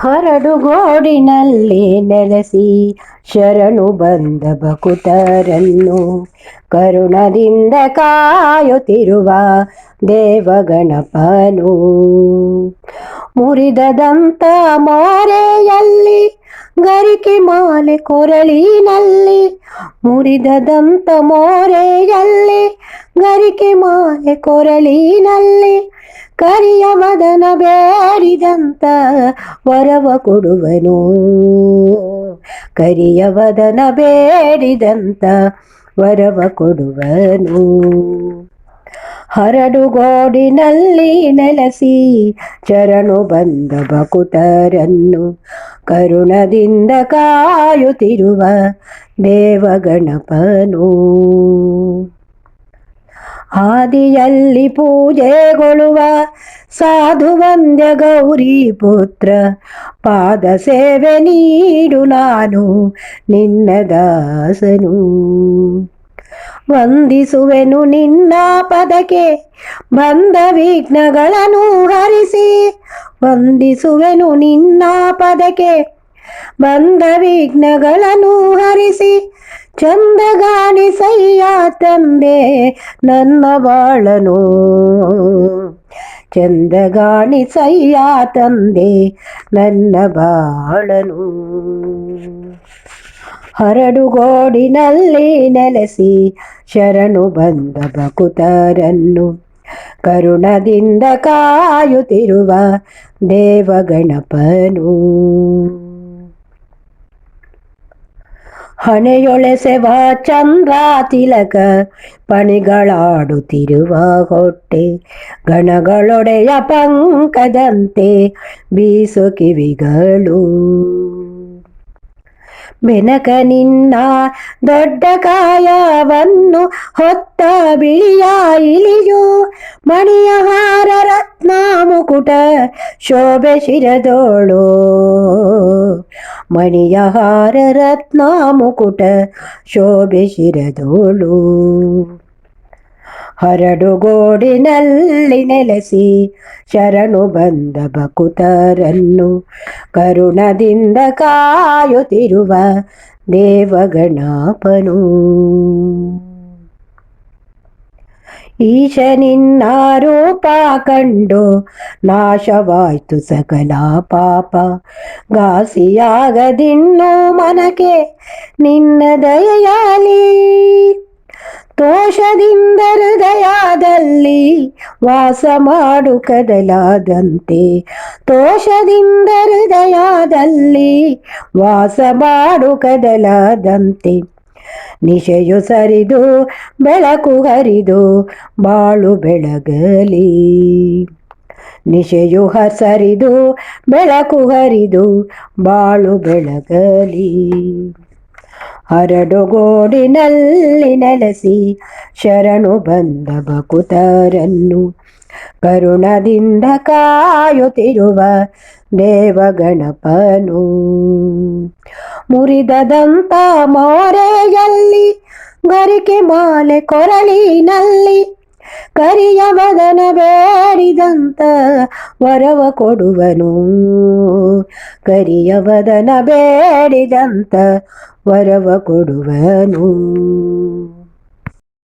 ಹರಡುಗೋಡಿನಲ್ಲಿ ನೆಲೆಸಿ ಶರಣು ಬಂದ ಬಕುತರನ್ನು ಕರುಣದಿಂದ ಕಾಯುತ್ತಿರುವ ದೇವಗಣಪನು. ಮುರಿದದಂತ ಮೋರೆಯಲ್ಲಿ ಗರಿಕೆ ಮಾಲೆ ಕೊರಳಿನಲ್ಲಿ ಮುರಿದದಂತ ಮೋರೆಯಲ್ಲಿ. ಗರಿಕೆ ಮಾಲೆ ಕೊರಳಿನಲ್ಲಿ, ಕರಿಯ ಮದನ ಬೇಡಿದಂತ ವರವ ಕೊಡುವನು. ಕರಿಯ ವದನ ಬೇಡಿದಂತ ವರವ ಕೊಡುವನು. ಹರಡುಗೋಡಿನಲ್ಲಿ ನೆಲೆಸಿ ಚರಣು ಬಂದ ಬಕುತರನ್ನು ಕರುಣದಿಂದ ಕಾಯುತ್ತಿರುವ ದೇವಗಣಪನು. ಆದಿಯಲ್ಲಿ ಪೂಜೆಗೊಳ್ಳುವ ಸಾಧು ವಂದ್ಯ ಗೌರಿ ಪುತ್ರ, ಪಾದ ಸೇವೆ ನೀಡು ನಾನು ನಿನ್ನ ದಾಸನು. ವಂದಿಸುವೆನು ನಿನ್ನ ಪದಕ್ಕೆ. ಬಂದ ವಿಘ್ನಗಳನ್ನು ಹರಿಸಿ ವಂದಿಸುವೆನು ನಿನ್ನ ಪದಕ್ಕೆ. ಬಂದ ವಿಘ್ನಗಳನ್ನು ಹರಿಸಿ ಚಂದಗಾಣಿಸಯ್ಯ ತಂದೆ ನನ್ನ ಬಾಳನು. ಚಂದಗಾಣಿಸಯ್ಯ ತಂದೆ ನನ್ನ ಬಾಳನು. ಹರಡುಗೋಡಿನಲ್ಲಿ ನೆಲೆಸಿ ಶರಣು ಬಂದ ಭಕುತರನ್ನು ಕರುಣದಿಂದ ಕಾಯುತ್ತಿರುವ ದೇವಗಣಪನು. ಹಣೆಯೊಳೆಸೆವ ಚಂದ್ರ ತಿಲಕ, ಪಣಿಗಳಾಡುತ್ತಿರುವ ಹೊಟ್ಟೆ, ಗಣಗಳೊಡೆಯ ಪಂಕದಂತೆ ಬೀಸು ಕಿವಿಗಳು. ಬೆನಕ ನಿನ್ನ ದೊಡ್ಡ ಕಾಯವನ್ನು ಹೊತ್ತ ಬಿಳಿಯ ಇಳಿಯು ಮಣಿಯ ಹಾರ ರತ್ನ ಮುಕುಟ ಶೋಭೆ ಶಿರದೋಳು. ಮಣಿಯ ಹಾರ ರತ್ನ ಮುಕುಟ ಶೋಭೆ ಶಿರದೋಳು. ಹರಡುಗೋಡಿನಲ್ಲಿ ನೆಲೆಸಿ ಶರಣು ಬಂದ ಬಕುತರನ್ನು ಕರುಣದಿಂದ ಕಾಯುತ್ತಿರುವ ದೇವಗಣಾಪನು. ಈಶನಿನ್ನ ರೂಪ ಕಂಡು ನಾಶವಾಯ್ತು ಸಕಲ ಪಾಪ. ಘಾಸಿಯಾಗದಿನ್ನು ಮನಕೆ ನಿನ್ನ ದಯೆಯಾಲಿ. ತೋಷದಿಂದ ಹೃದಯದಲ್ಲಿ ವಾಸ ಮಾಡು ಕದಲಾದಂತೆ. ತೋಷದಿಂದ ಹೃದಯದಲ್ಲಿ ವಾಸ ಮಾಡು ಕದಲಾದಂತೆ. ನಿಶೆಯು ಸರಿದು, ಬೆಳಕು ಹರಿದು, ಬಾಳು ಬೆಳಗಲಿ. ನಿಶೆಯು ಹಸರಿದು ಬೆಳಕು ಹರಿದು, ಬಾಳು ಬೆಳಗಲಿ. ಹರಡುಗೋಡಿನಲ್ಲಿ ನೆಲೆಸಿ ಶರಣು ಬಂದ ಬಕುತರನ್ನು ಕರುಣದಿಂದ ಕಾಯುತ್ತಿರುವ ದೇವಗಣಪನು. ಮುರಿದದಂತ ಮೋರೆಯಲ್ಲಿ ಗರಿಕೆ ಮಾಲೆ ಕೊರಳಿನಲ್ಲಿ ಕರಿಯ ಮದನ ಬೇಡಿದಂತ ವರವ ಕೊಡುವನು. ಕರಿಯ ವದನ ಬೇಡಿದಂತ ವರವ ಕೊಡುವನು